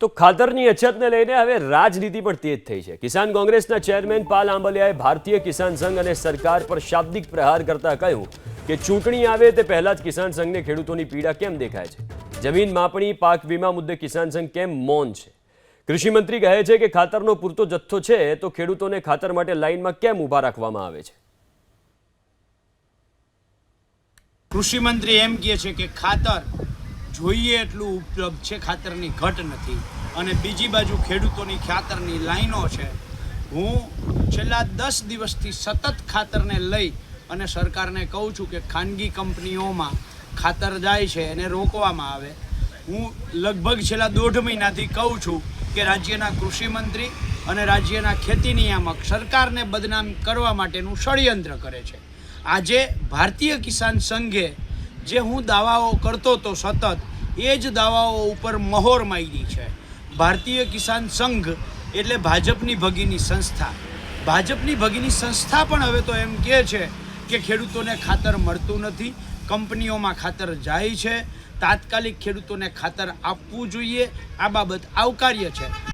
તો ખાતરની અછતને લઈને હવે રાજનીતિ પણ તેજ થઈ છે. કિસાન કોંગ્રેસના ચેરમેન પાલ આંબલિયાએ ભારતીય કિસાન સંઘ અને સરકાર પર શાબ્દિક પ્રહાર કરતા કહ્યું કે ચૂંટણી આવે તે પહેલા જ કિસાન સંઘને ખેડૂતોની પીડા કેમ દેખાય છે? જમીન માપણી, પાક વીમા મુદ્દે કિસાન સંઘ કેમ મૌન છે? કૃષિમંત્રી કહે છે કે ખાતરનો પૂરતો જથ્થો છે તો ખેડૂતોને ખાતર માટે લાઇનમાં કેમ ઊભા રાખવામાં આવે છે? કૃષિ મંત્રી એમ કહે છે કે ખાતર જોઈએ એટલું ઉપલબ્ધ છે, ખાતરની ઘટ નથી. અને બીજી બાજુ ખેડૂતોની ખાતરની લાઈનો છે. હું છેલ્લા દસ દિવસથી સતત ખાતરને લઈ અને સરકારને કહું છું કે ખાનગી કંપનીઓમાં ખાતર જાય છે, એને રોકવામાં આવે. હું લગભગ છેલ્લા દોઢ મહિનાથી કહું છું કે રાજ્યના કૃષિમંત્રી અને રાજ્યના ખેતી નિયામક સરકારને બદનામ કરવા માટેનું ષડયંત્ર કરે છે. આજે ભારતીય કિસાન સંઘે જે હું દાવાઓ કરતો હતો સતત એ જ દાવાઓ ઉપર મહોર મારી છે. ભારતીય કિસાન સંઘ એટલે ભાજપની ભગીની સંસ્થા. ભાજપની ભગીની સંસ્થા પણ હવે તો એમ કહે છે કે ખેડૂતોને ખાતર મળતું નથી, કંપનીઓમાં ખાતર જાય છે. તાત્કાલિક ખેડૂતોને ખાતર આપવું જોઈએ. આ બાબત આવકાર્ય છે.